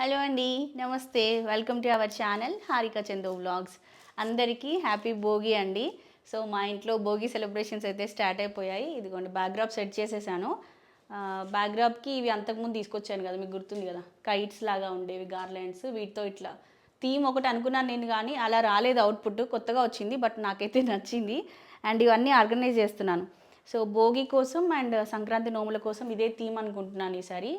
Hello అండి నమస్తే. Welcome to our channel Harika Chando vlogs అందరికీ హ్యాపీ భోగి అండి. సో మా ఇంట్లో భోగి సెలబ్రేషన్స్ అయితే స్టార్ట్ అయిపోయాయి. ఇదిగోండి బ్యాక్డ్రాప్ సెట్ చేసేసాను. బ్యాక్డ్రాప్కి ఇవి అంతకుముందు తీసుకొచ్చాను కదా మీకు గుర్తుంది కదా? కైట్స్ లాగా ఉండేవి గార్లెండ్స్ వీటితో ఇట్లా. థీమ్ ఒకటి అనుకున్నాను నేను కానీ అలా రాలేదు అవుట్పుట్ కొత్తగా వచ్చింది బట్ నాకైతే నచ్చింది. అండ్ ఇవన్నీ ఆర్గనైజ్ చేస్తున్నాను. సో భోగి కోసం అండ్ సంక్రాంతి నోముల కోసం ఇదే థీమ్ అనుకుంటున్నాను ఈసారి.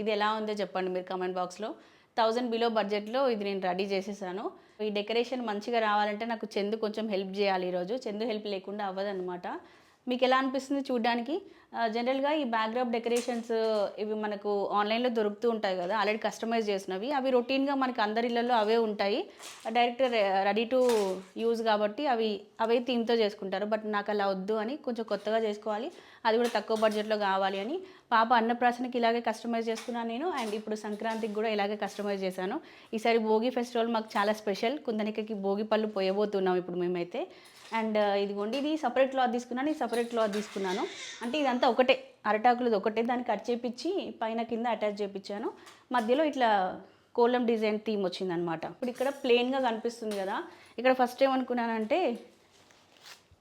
ఇది ఎలా ఉందో చెప్పండి మీరు కమెంట్ బాక్స్లో. థౌజండ్ బిలో బడ్జెట్లో ఇది నేను రెడీ చేసేసాను. ఈ డెకరేషన్ మంచిగా రావాలంటే నాకు చందు కొంచెం హెల్ప్ చేయాలి ఈరోజు. చందు హెల్ప్ లేకుండా అవ్వదన్నమాట. మీకు ఎలా అనిపిస్తుంది చూడడానికి? జనరల్గా ఈ బ్యాక్డ్రాప్ డెకరేషన్స్ ఇవి మనకు ఆన్లైన్లో దొరుకుతూ ఉంటాయి కదా ఆల్రెడీ కస్టమైజ్ చేసినవి. అవి రొటీన్గా మనకి అందరి ఇళ్ళల్లో అవే ఉంటాయి. డైరెక్ట్ రెడీ టు యూజ్ కాబట్టి అవి అవే థీమ్తో చేసుకుంటారు. బట్ నాకు అలా వద్దు అని కొంచెం కొత్తగా చేసుకోవాలి. అది కూడా తక్కువ బడ్జెట్లో కావాలి అని. పాప అన్నప్రాసనకి ఇలాగే కస్టమైజ్ చేసుకున్నాను నేను. అండ్ ఇప్పుడు సంక్రాంతికి కూడా ఇలాగే కస్టమైజ్ చేశాను. ఈసారి భోగి ఫెస్టివల్ మాకు చాలా స్పెషల్ కుందనికకి భోగి పళ్ళు పోయబోతున్నాం ఇప్పుడు మేమైతే. అండ్ ఇదిగోండి ఇది సపరేట్ క్లాత్ తీసుకున్నాను ఇది సపరేట్ క్లాత్ తీసుకున్నాను. అంటే ఇదంతా ఒకటే అరటాకులది ఒకటే దాన్ని కట్ చేపించి పైన కింద అటాచ్ చేపించాను మధ్యలో ఇట్లా కోలం డిజైన్ థీమ్ వచ్చిందనమాట. ఇప్పుడు ఇక్కడ ప్లెయిన్గా కనిపిస్తుంది కదా ఇక్కడ ఫస్ట్ ఏమనుకున్నానంటే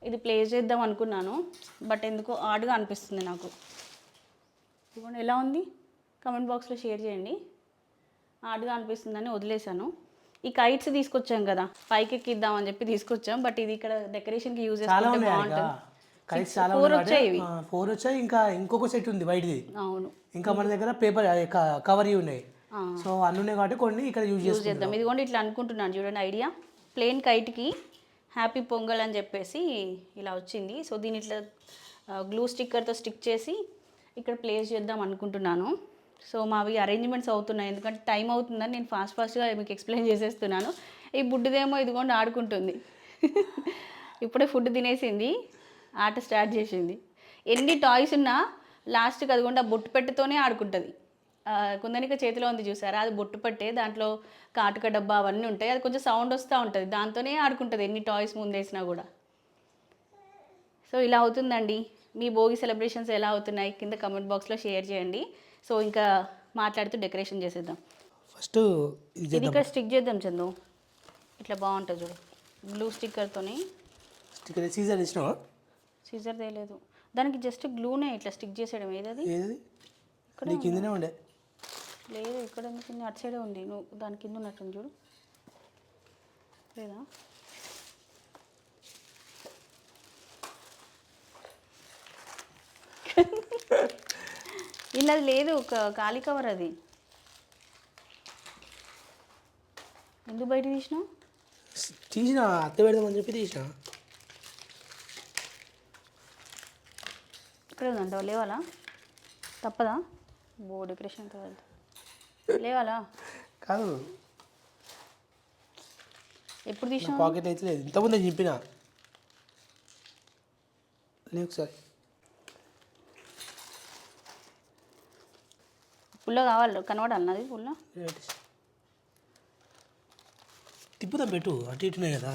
ఇది ప్లే చేద్దాం అనుకున్నాను బట్ ఎందుకో ఆడ్గా అనిపిస్తుంది నాకు. ఇదిగోండి ఎలా ఉంది? కమెంట్ బాక్స్లో షేర్ చేయండి. ఆడ్గా అనిపిస్తుందని వదిలేశాను. ఈ కైట్స్ తీసుకొచ్చాం కదా పైకి ఎక్కిద్దాం అని చెప్పి తీసుకొచ్చాం. బట్ ఇది ఇక్కడ యూజ్ ఉన్నాయి బాగుంటుంది. కలిసి చాలా ఫోర్ వచ్చాయి ఫోర్ వచ్చాయి. ఇంకా ఇంకొక సెట్ ఉంది వైట్ది అవును. ఇంకా మన దగ్గర పేపర్ కవర్ ఉన్నాయి. సో అన్ని ఉన్నాయి కాబట్టి కొన్ని ఇక్కడ యూజ్ యూజ్ చేసుకుంటాం చేద్దాం ఇదిగోండి ఇట్లా అనుకుంటున్నాను చూడండి ఐడియా ప్లెయిన్ కైట్కి హ్యాపీ పొంగల్ అని చెప్పేసి ఇలా వచ్చింది. సో దీని ఇట్లా గ్లూ స్టిక్కర్తో స్టిక్ చేసి ఇక్కడ ప్లేస్ చేద్దాం అనుకుంటున్నాను. సో మావి అరేంజ్మెంట్స్ అవుతున్నాయి. ఎందుకంటే టైం అవుతుందని నేను ఫాస్ట్ ఫాస్ట్గా మీకు ఎక్స్ప్లెయిన్ చేసేస్తున్నాను. ఈ బుడ్డిదేమో ఇదిగోండి ఆడుకుంటుంది. ఇప్పుడే ఫుడ్ తినేసింది. ఆట స్టార్ట్ చేసింది. ఎన్ని టాయ్స్ ఉన్నా లాస్ట్కి అదిగోండి ఆ బొట్టు పెట్టుతోనే ఆడుకుంటుంది. కుందనిక చేతిలో ఉంది చూసారా? అది బొట్టు పట్టే దాంట్లో కాటుక డబ్బా అవన్నీ ఉంటాయి. అది కొంచెం సౌండ్ వస్తూ ఉంటుంది. దాంతోనే ఆడుకుంటుంది ఎన్ని టాయ్స్ ముందేసినా కూడా. సో ఇలా అవుతుందండి. మీ భోగి సెలబ్రేషన్స్ ఎలా అవుతున్నాయి? కింద కమెంట్ బాక్స్లో షేర్ చేయండి. సో ఇంకా మాట్లాడుతూ డెకరేషన్ చేసేద్దాం. ఫస్ట్ ఇది ఇక్కడ స్టిక్ చేద్దాం చందు. ఇట్లా బాగుంటుంది చూడు. గ్లూ స్టిక్కర్తోని. స్టిక్కర్ సీజర్ ఇచ్చినావా? సీజర్ తేలేదు. దానికి జస్ట్ గ్లూనే ఇట్లా స్టిక్ చేసేయడం. ఏదది? ఏది కిందనే ఉండే. లేదు ఇక్కడ ఉంది? అటు సైడే ఉంది. నువ్వు దాని కింద ఉన్నట్టుంది చూడు. లేదా? ఇలా లేదు ఒక ఖాళీ కవర్ అది. ఎందుకు బయట తీసినావు? తీసిన అత్త పెడదామని చెప్పి తీసిన. ఇక్కడ ఉందంటావా లేవాలా? తప్పదా? బో డెకరేషన్ కావాలి లేవాలా? కాదు. ఎప్పుడు నా తీసినావు? పాకెట్ అయితే లేదు. ఇంతకుముందే చెప్పిన. లేదు ఒకసారి పుల్ల కావాలి కనబడాలి నాది పుల్ల? తిప్పుదాం పెట్టు అటు ఇటున్నాయి కదా.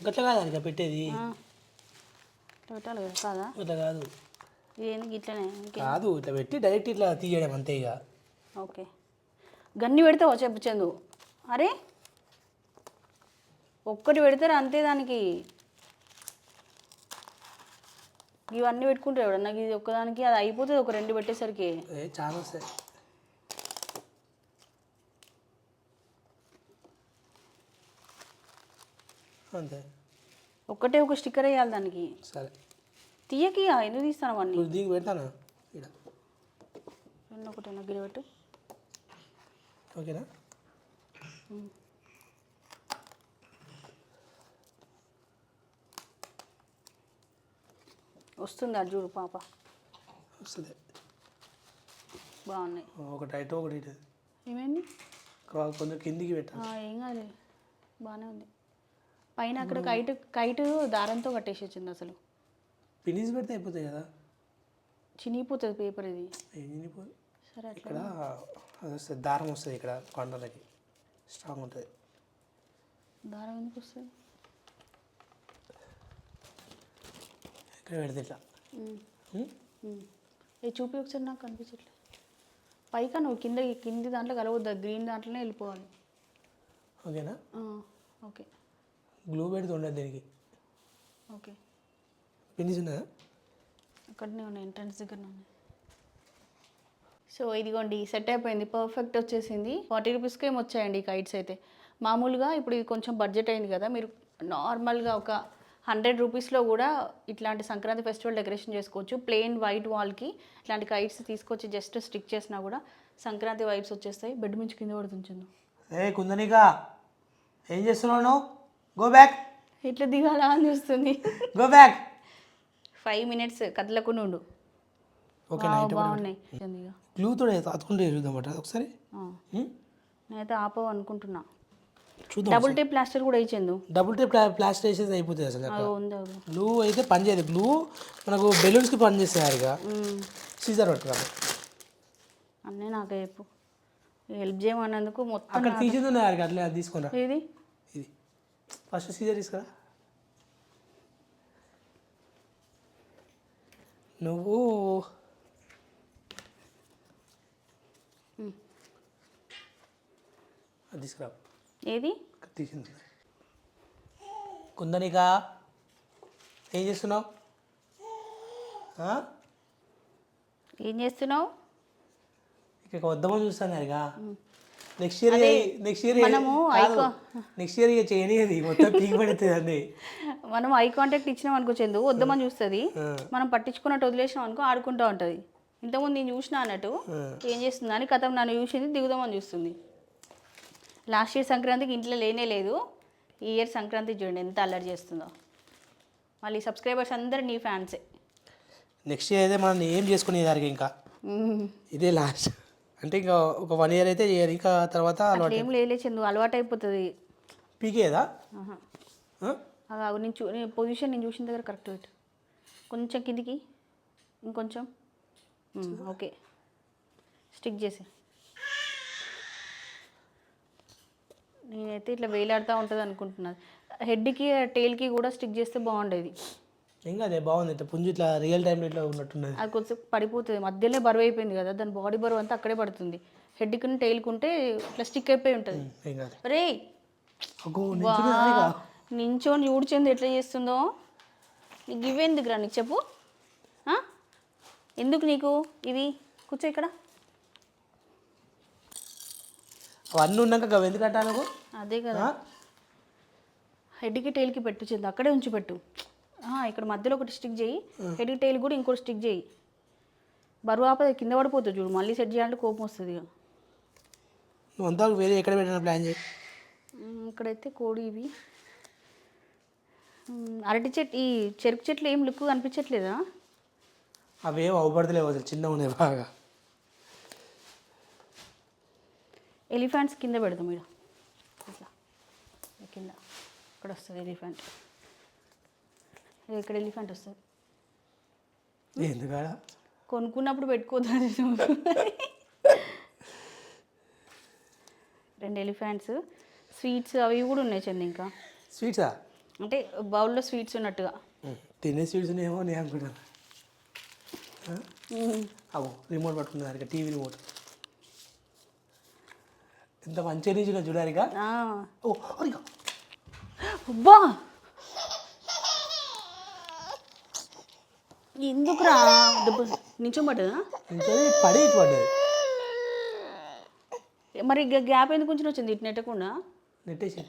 గట్ల కాదు ఇక పెట్టేది. పెట్టాలి కదా కాదా? ఇట్లా ఇట్లనే కాదు ఇట్లా పెట్టి డైరెక్ట్ ఇట్లా తీయడం అంతే ఇక. ఓకే. గన్ని పెడతావా చెప్పు చందు. అరే ఒక్కటి పెడతారు అంతే దానికి. ఇవన్నీ పెట్టుకుంటారు ఎవడన్నా నాకు ఇది ఒక్కదానికి అది అయిపోతుంది ఒక రెండు పెట్టేసరికి. ఏ చాలా వస్తాయి అంతే. ఒక్కటే ఒక స్టిక్కర్ వేయాలి దానికి. సరే. తీయకి ఎందుకు తీస్తాను అవన్నీ? ఇప్పుడు దీనికి పెడతాను? ఇక్కడ. రెండు ఒకటి నగ్గిరి పెట్టు. ఓకేనా? వస్తుంది అది చూడు పాప. వస్తుంది. బాగున్నాయి. ఒకటి అటు ఒకటి ఇటు. ఏమైంది? కొంచెం కిందికి పెట్టాలి ఆ, ఏం కాదు బాగానే ఉంది. పైన అక్కడ కైట్ కైట్ దారంతో కట్టేసి వచ్చింది అసలు. పినీస్ పెడితే అయిపోతాయి కదా? చినిగిపోతుంది పేపర్ ఇది. ఏం చినిపోదు సరే ఇక్కడ అది వస్తుంది దారం వస్తుంది ఇక్కడ కొండలకి. స్ట్రాంగ్ ఉంటుంది. దారం ఎందుకు వస్తుంది? పెడితే ఇట్లా. ఏ చూపి ఒకసారి నాకు కనిపించట్లేదు పైకా నువ్వు కింద కింది దాంట్లో కలవద్దు గ్రీన్ దాంట్లోనే వెళ్ళిపోవాలి. ఓకేనా? ఓకే. గ్లూ పెడితే ఉండదు దీనికి. ఓకే. పిన్నిస్ ఉన్నదా? అక్కడనే ఉన్నాయి ఎంట్రన్స్ దగ్గర ఉన్నాయి. సో ఇదిగోండి సెట్ అయిపోయింది పర్ఫెక్ట్ వచ్చేసింది. ఫార్టీ రూపీస్కి ఏమి వచ్చాయండి ఈ కైట్స్ అయితే. మామూలుగా ఇప్పుడు ఇది కొంచెం బడ్జెట్ అయింది కదా మీరు నార్మల్గా ఒక హండ్రెడ్ రూపీస్లో కూడా ఇట్లాంటి సంక్రాంతి ఫెస్టివల్ డెకరేషన్ చేసుకోవచ్చు. ప్లెయిన్ వైట్ వాల్కి ఇట్లాంటి కైట్స్ తీసుకొచ్చి జస్ట్ స్టిక్ చేసినా కూడా సంక్రాంతి వైబ్స్ వచ్చేస్తాయి. బెడ్ మించి కింద పడుతుంచింది ఏ కుందనికా ఏం చేస్తున్నావు నువ్వు? గో బ్యాక్ ఇట్లా దిగాలా అని చూస్తుంది. గో బ్యాక్ ఫైవ్ మినిట్స్ కదలకుండా ఉండు. ఓకే బాగున్నాయి. గ్లూతో అతుకుంటే చూద్దామట ఒకసారి? నేనైతే ఆపవు అనుకుంటున్నా చూద్దాం డబుల్ టేప్ ప్లాస్టర్ కూడా ఇచ్చిండు డబుల్ టేప్ ప్లాస్టర్ వేసేది అయిపోతుంది అసలు గ్లూ అయితే పని చేయదు. గ్లూ మనకు బెలూన్స్కి పని చేస్తారు ఇక. సీజర్ పట్టుకోవాలి. అన్నీ నాకే చెప్పు. హెల్ప్ చేయమన్నందుకు మొత్తం అక్కడ తీసేది ఉన్నాయి అట్లే అది తీసుకురా ఇది ఇది. ఫస్ట్ సీజర్ తీసుకురా. నువ్వు అది తీసుకురా. ఏది? తీసింది. కుందనిక ఏం చేస్తున్నావు? ఏం చేస్తున్నావు? ఇక్కడ వద్దామని చూస్తాను అరిగా నెక్స్ట్ ఇయర్ నెక్స్ట్ ఇయర్ మనము నెక్స్ట్ ఇయర్ ఇక చేయనిది. మొత్తం పీక్ పడుతుంది మనం ఐ కాంటాక్ట్ ఇచ్చినాం అనుకో చందు వద్దామని చూస్తుంది. మనం పట్టించుకున్నట్టు వదిలేసినాం అనుకో ఆడుకుంటూ ఉంటుంది. ఇంతకుముందు నేను చూసిన అన్నట్టు ఏం చేస్తుంది అని కథం నన్ను చూసింది దిగుదామని చూస్తుంది. లాస్ట్ ఇయర్ సంక్రాంతికి ఇంట్లో లేనే లేదు. ఈ ఇయర్ సంక్రాంతి చూడండి ఎంత అల్లరి చేస్తుందో. మళ్ళీ సబ్స్క్రైబర్స్ అందరు నీ ఫ్యాన్సే. నెక్స్ట్ ఇయర్ అయితే మనం ఏం చేసుకునేది దానికి ఇంకా? ఇదే లాస్ట్. అంటే ఇంకా ఒక వన్ ఇయర్ అయితే ఇంకా తర్వాత అలవాటు ఏం లేలే చందు అలవాటు అయిపోతుంది పీకేదా నేను చూ పొజిషన్ నేను చూసిన దగ్గర కరెక్ట్ పెట్టు. కొంచెం కిందికి ఇంకొంచెం. ఓకే. స్టిక్ చేసి నేనైతే ఇట్లా వేలాడుతూ ఉంటుంది అనుకుంటున్నాను హెడ్కి టైల్కి కూడా స్టిక్ చేస్తే బాగుండేది. ఏం కాదే బాగుంది. పుంజు ఇట్లా రియల్ టైంలో ఇట్లా ఉన్నట్టున్నది. అది కొంచెం పడిపోతుంది. మధ్యలో బరువు అయిపోయింది కదా దాని బాడీ బరువు అంతా అక్కడే పడుతుంది. హెడ్కి టైల్కుంటే ఇట్లా స్టిక్ అయిపోయి ఉంటుంది. ఏం కాదు. రే నించుని చూడ్చింది ఎట్లా చేస్తుందో? నీకు ఇవేందుకురా నీకు చెప్పు? ఎందుకు నీకు ఇవి? కూర్చో ఇక్కడ. అవన్నీ ఉన్నాక అవి ఎందుకు అంటా నువ్వు? అదే కదా? హెడ్కి టైల్కి పెట్టు చెంది అక్కడే ఉంచి పెట్టు. ఇక్కడ మధ్యలో ఒకటి స్టిక్ చేయి. హెడ్కి టైల్ కూడా ఇంకోటి స్టిక్ చేయి. బరువు ఆపద కింద పడిపోతుంది చూడు మళ్ళీ సెట్ చేయాలంటే కోపం వస్తుంది నువ్వు అంతా వేరే ఎక్కడ పెట్టిన ప్లాన్ చేయి. ఇక్కడైతే కోడి ఇవి. అరటి చెట్టు ఈ చెరుకు చెట్లు ఏం లుక్ కనిపించట్లేదా? అవేం అవపడతలేవు అసలు చిన్నగా ఉన్నాయి బాగా. ఎలిఫెంట్స్ కింద పెడదాం ఇక్కడ ఇట్లా. కింద. ఇక్కడ వస్తుంది ఎలిఫెంట్. ఇక్కడ ఎలిఫెంట్ వస్తుంది. ఎందుకాడ? కొనుక్కున్నప్పుడు నువ్వు. రెండు ఎలిఫెంట్స్ స్వీట్స్ అవి కూడా ఉన్నాయి చంది ఇంకా. స్వీట్సా? అంటే బౌల్లో స్వీట్స్ ఉన్నట్టుగా. తినే స్వీట్స్ ఏమో నేను అనుకుంటాను. రిమోట్ పట్టుకున్నారు టీవీ రిమోట్ ఎంత మంచిగా రీచ్గా చూడాలిగా? ఆ. ఓ అబ్బా! ఎందుకురా దెబ్బ నించోబడ్డదా ఇంకా పడి పడ్డది. మరి గ్యాప్ ఎందుకు ఉంచిన వచ్చింది ఇటు నెట్టకుండా? నెట్టేసి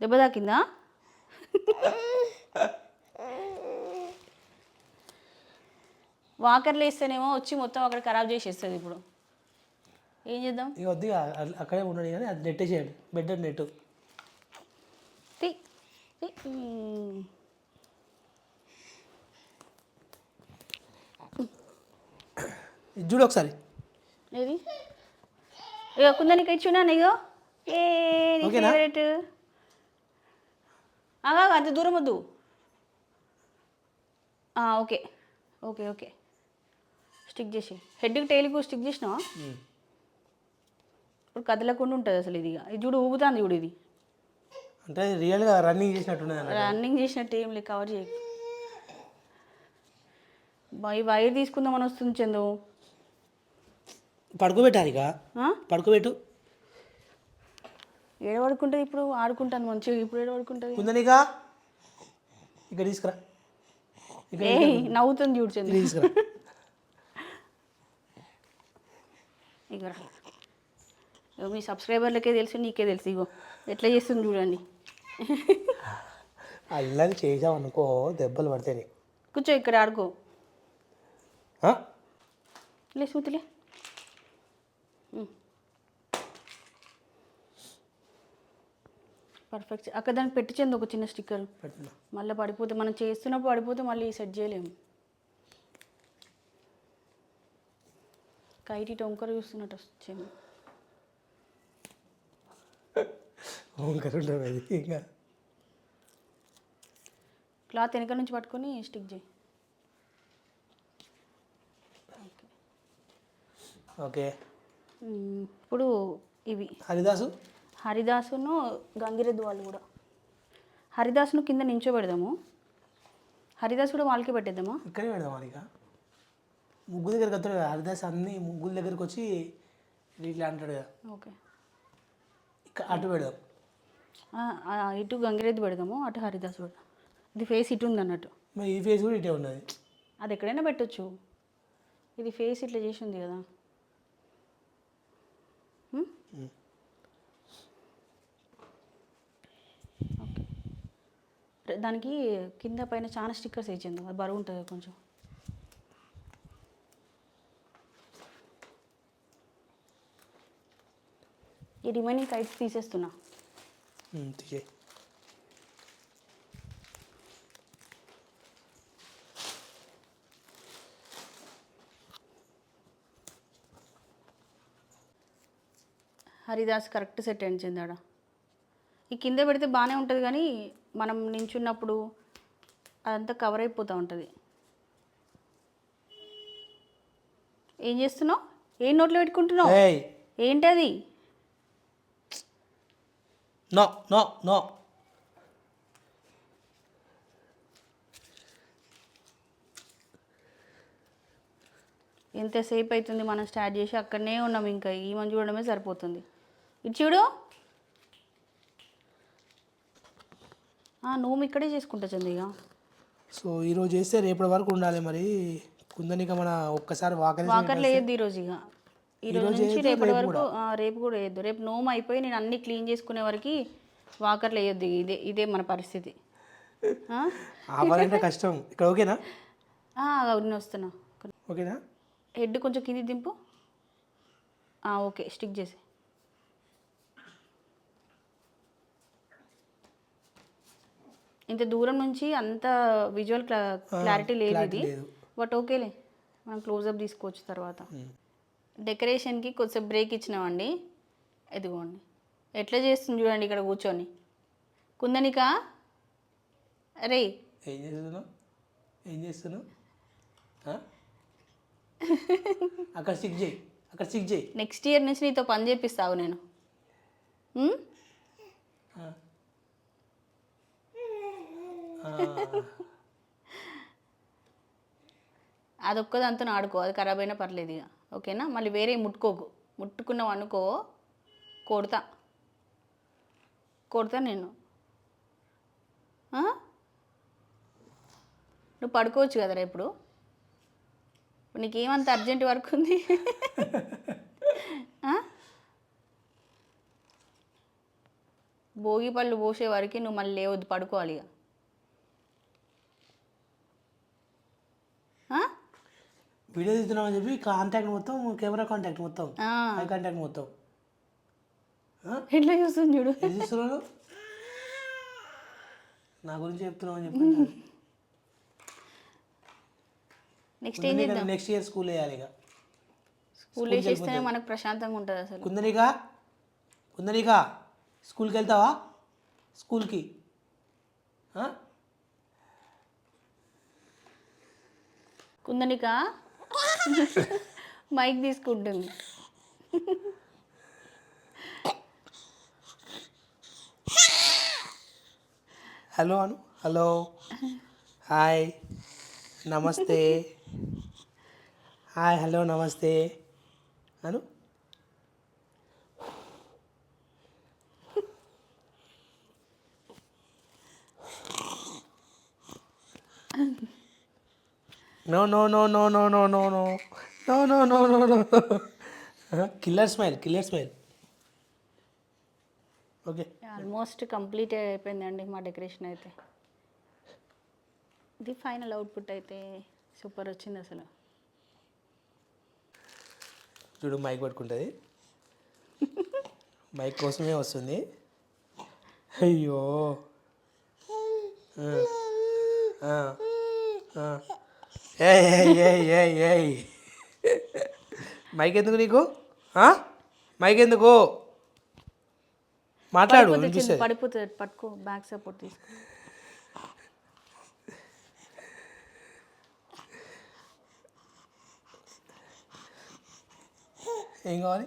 దెబ్బ తాకిందా? వాకర్లు వేస్తేనేమో వచ్చి మొత్తం అక్కడ ఖరాబ్ చేసేస్తుంది ఇప్పుడు. ఏం చేద్దాం? ఇక వద్దు ఇక అ- అక్కడే ఉన్నాడు కానీ అది బెడ్ నెట్ తీ తీ. ఉమ్. ఇది చూడు ఒకసారి. ఏది? ఇక కుందని ఇచ్చున్నా నీగో ఏ నీ ఓకేనా? ఫేవరెట్ ఆగా అంత దూరం వద్దు. ఆ, ఓకే. Okay okay. స్టిక్ చేసి హెడ్కి టైల్కి స్టిక్ చేసినావా? కదలకుండా ఉంటుంది అసలు ఇది. ఇది చూడు ఊగుతుంది చూడు ఇది. అంటే రియల్గా రన్నింగ్ చేసినట్టున్నది అన్న రన్నింగ్ చేసినట్టు ఏం లేదు కవర్ చేయ. బై వైర్ తీసుకుందామని వస్తుంది చందు. పడుకోబెట్టాలి? పడుకోబెట్టు. ఏడ పడుకుంటుంది ఇప్పుడు? ఆడుకుంటాను మంచిగా ఇప్పుడు ఏడ పడుకుంటుంది ఇక్కడ తీసుకురా. ఇక్కడ ఏ నవ్వుతుంది చూడు చందు. ఇక్కడ తీసుకురా. ఇక రా. ఇగో మీ సబ్స్క్రైబర్లకే తెలుసు నీకే తెలుసు ఇగో. ఎట్లా చేస్తుంది చూడండి. అల్లరి చేసామనుకో దెబ్బలు పడతాయి. కూర్చో ఇక్కడ ఆడుకో. లే సూతిలే పర్ఫెక్ట్ అక్కడ దానికి పెట్టించింది ఒక చిన్న స్టిక్కర్. మళ్ళీ పడిపోతే మనం చేస్తున్నప్పుడు పడిపోతే మళ్ళీ సెట్ చేయలేము కైటి టొంకర చూస్తున్నట్టు వచ్చింది వంకర ఉంటుంది అది ఇంకా. క్లాత్ వెనక నుంచి పట్టుకొని స్టిక్ చేయి. ఓకే. ఇప్పుడు ఇవి. హరిదాసు? హరిదాసును గంగిరెద్దు వాళ్ళు కూడా. హరిదాసును కింద నించోబెడదాము. హరిదాస్ కూడా వాళ్ళకి పెట్టేద్దామా? ఇక్కడే పెడదాం ఇక? ముగ్గు దగ్గరికి వస్తాడు కదా హరిదాస్ అన్ని ముగ్గుల దగ్గరికి వచ్చి ఇట్లా అంటాడు కదా. ఓకే. అటు పెడదాం. ఇటు గంగిరెద్దు పెడదాము అటు హరిదాస్ పెడదాం. ఇది ఫేస్ ఇటు ఉంది అన్నట్టు. మరి ఈ ఫేస్ కూడా ఇటే ఉన్నది. అది ఎక్కడైనా పెట్టొచ్చు. ఇది ఫేస్ ఇట్లా చేసి ఉంది కదా. దానికి కింద పైన చాలా స్టిక్కర్స్ వేసింది అది బరువు ఉంటుంది కొంచెం. ఈ రిమైనింగ్ కైట్స్ తీసేస్తున్నా. హరిదాస్ కరెక్ట్ సెట్ అయింది చెందాడ ఈ కింద పెడితే బాగానే ఉంటుంది కానీ మనం నించున్నప్పుడు అదంతా కవర్ అయిపోతూ ఉంటుంది. ఏం చేస్తున్నావు? ఏం నోట్లో పెట్టుకుంటున్నావు? ఏయ్. ఏంటది? నో నో నో ఎంతసేపు అవుతుంది మనం స్టార్ట్ చేసి అక్కడనే ఉన్నాం ఇంకా. ఈ మంది చూడడమే సరిపోతుంది. ఇటు చూడు. ఆ, నువ్వు ఇక్కడే చేసుకుంటా చందిగా సో ఈరోజు చేస్తే రేపటి వరకు ఉండాలి మరి. కుందనిక మన ఒక్కసారి వాకరి వాకర్లు వేయద్దు ఈరోజు ఇక. ఈ రోజు ఈరోజు నుంచి రేపటి రేపు వరకు రేపు కూడా వేయద్దు రేపు నోము అయిపోయి నేను అన్ని క్లీన్ చేసుకునే వరకు వాకర్లు వేయొద్దు. ఇదే ఇదే మన పరిస్థితి. ఆ? ఆపాలంటే కష్టం. ఇక్కడ ఓకేనా? నేను వస్తున్నా. ఓకేనా? హెడ్ కొంచెం కింది దింపు. ఓకే. స్టిక్ చేసి. ఇంత దూరం నుంచి అంత విజువల్ క్లారిటీ లేదు ఇది. బట్ ఓకేలే. మనం క్లోజప్ తీసుకోవచ్చు తర్వాత. డెకరేషన్కి కొంచెం బ్రేక్ ఇచ్చినామండి. ఎదిగోండి ఎట్లా చేస్తుంది చూడండి ఇక్కడ కూర్చొని. కుందనిక? అరే ఏం చేస్తున్నావు? ఏం చేస్తున్నావు? అక్కడ స్టిక్ చేయి. అక్కడ చేయి. నెక్స్ట్ ఇయర్ నుంచి నీతో పని చేపిస్తావు నేను. అదొక్కదంతా ఆడుకో. అది ఖరాబ్ అయినా పర్లేదు ఇక. ఓకేనా? మళ్ళీ వేరే ముట్టుకోకు. ముట్టుకున్నావు అనుకో కొడతా. కొడతా నేను. నువ్వు పడుకోవచ్చు కదరా ఇప్పుడు? ఇప్పుడు నీకేమంత అర్జెంట్ వర్క్ ఉంది? భోగి పళ్ళు పోసే వరకు నువ్వు మళ్ళీ లేవద్దు పడుకోవాలి ఇక ఆ? వీడియో తీస్తున్నామని చెప్పి కాంటాక్ట్ మొత్తం కెమెరా కాంటాక్ట్ మొత్తం. ఆ. ఐ కాంటాక్ట్ మొత్తం? ఎట్లా చూస్తుంది చూడు? ఏం చేస్తున్నావు నా గురించి చెప్తున్నావు అని చెప్పి నెక్స్ట్ ఏం చేద్దాం? నెక్స్ట్ ఇయర్ స్కూల్ వేయాలి ఇక. స్కూల్ వేసేస్తేనే మనకు ప్రశాంతంగా ఉంటుంది అసలు. కుందనిక? కుందనిక? స్కూల్కి వెళ్తావా? స్కూల్కి? కుందనిక? మైక్ తీసుకుంటుంది. హలో అను హలో. హాయ్ నమస్తే. హాయ్ హలో నమస్తే. అను. No no no no no no no no no no no no no killer smile killer smile okay almost complete అయిపోయిందండి మా డెకరేషన్ అయితే. ఇది ఫైనల్ అవుట్పుట్ అయితే సూపర్ వచ్చింది అసలు. చూడు మైక్ పట్టుకుంటుంది. మైక్ కోసమే వస్తుంది. అయ్యో. ఏయ్ మైక్ ఎందుకు నీకు? మైక్ ఎందుకు? మాట్లాడు పడిపోతుంది, పట్టుకో బ్యాక్ సపోర్ట్ తీసుకో. ఏం కావాలి?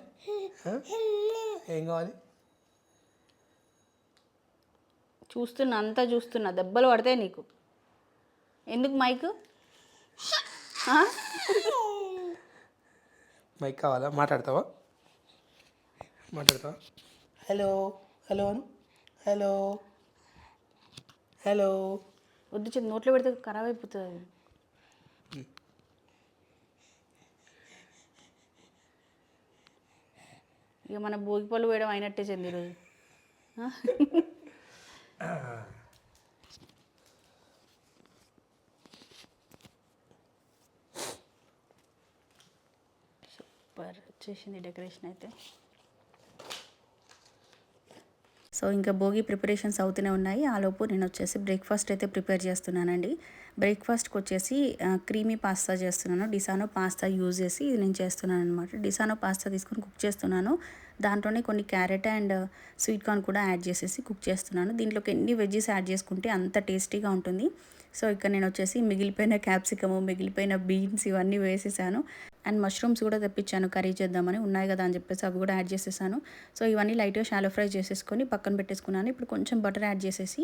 ఏం కావాలి? చూస్తున్నా అంతా చూస్తున్నా. దెబ్బలు పడతాయి నీకు. ఎందుకు మైక్? మైక్ కావాలా? మాట్లాడతావా? మాట్లాడతావా? Hello hello hello. హలో. వద్దు చెప్పి నోట్లో పెడితే ఖరాబ్ అయిపోతుంది. ఇక మన భోగి పళ్ళు వేయడం అయినట్టే చెంది ఈరోజు చేసింది వచ్చేసింది డెకరేషన్ అయితే. సో ఇంకా భోగి ప్రిపరేషన్స్ అవుతూనే ఉన్నాయి. ఆలోపు నేను వచ్చేసి బ్రేక్ఫాస్ట్ అయితే ప్రిపేర్ చేస్తున్నానండి. బ్రేక్ఫాస్ట్కి వచ్చేసి క్రీమీ పాస్తా చేస్తున్నాను. డిసానో పాస్తా యూజ్ చేసి ఇది నేను చేస్తున్నాను అనమాట డిసానో పాస్తా తీసుకొని కుక్ చేస్తున్నాను. దాంట్లోనే కొన్ని క్యారెట్ అండ్ స్వీట్ కార్న్ కూడా యాడ్ చేసేసి కుక్ చేస్తున్నాను. దీంట్లోకి ఎన్ని వెజ్జెస్ యాడ్ చేసుకుంటే అంత టేస్టీగా ఉంటుంది. సో ఇక్కడ నేను వచ్చేసి మిగిలిపోయిన క్యాప్సికము మిగిలిపోయిన బీన్స్ ఇవన్నీ వేసేసాను. అండ్ మష్రూమ్స్ కూడా తెప్పించాను కర్రీ చేద్దామని. ఉన్నాయి కదా అని చెప్పేసి అవి కూడా యాడ్ చేసేసాను. సో ఇవన్నీ లైట్గా షాలో ఫ్రై చేసేసుకొని పక్కన పెట్టేసుకున్నాను. ఇప్పుడు కొంచెం బటర్ యాడ్ చేసేసి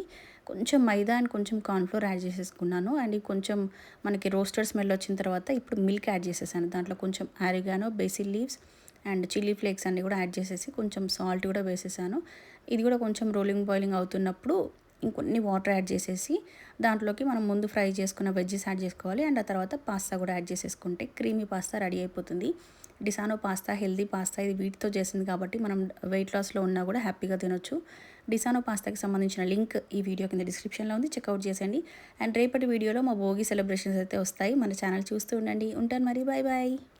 కొంచెం మైదా అండ్ కొంచెం కార్న్ఫ్లోర్ యాడ్ చేసేసుకున్నాను. అండ్ కొంచెం మనకి రోస్టర్ స్మెల్ వచ్చిన తర్వాత ఇప్పుడు మిల్క్ యాడ్ చేసేసాను. దాంట్లో కొంచెం oregano basil leaves and chilli flakes అన్నీ కూడా యాడ్ చేసేసి కొంచెం సాల్ట్ కూడా వేసేసాను. ఇది కూడా కొంచెం రోలింగ్ బాయిలింగ్ అవుతున్నప్పుడు ఇంకొన్ని వాటర్ యాడ్ చేసేసి దాంట్లోకి మనం ముందు ఫ్రై చేసుకున్న వెజ్జెస్ యాడ్ చేసుకోవాలి. అండ్ ఆ తర్వాత పాస్తా కూడా యాడ్ చేసేసుకుంటే క్రీమీ పాస్తా రెడీ అయిపోతుంది. డిసానో పాస్తా హెల్దీ పాస్తా ఇది వీటితో చేసింది కాబట్టి మనం వెయిట్ లాస్లో ఉన్నా కూడా హ్యాపీగా తినొచ్చు. డిసానో పాస్తాకి సంబంధించిన లింక్ ఈ వీడియో కింద డిస్క్రిప్షన్లో ఉంది. చెక్అవుట్ చేసేయండి. అండ్ రేపటి వీడియోలో మా భోగి సెలబ్రేషన్స్ అయితే వస్తాయి. మన ఛానల్ చూస్తూ ఉండండి. ఉంటాను మరి. Bye bye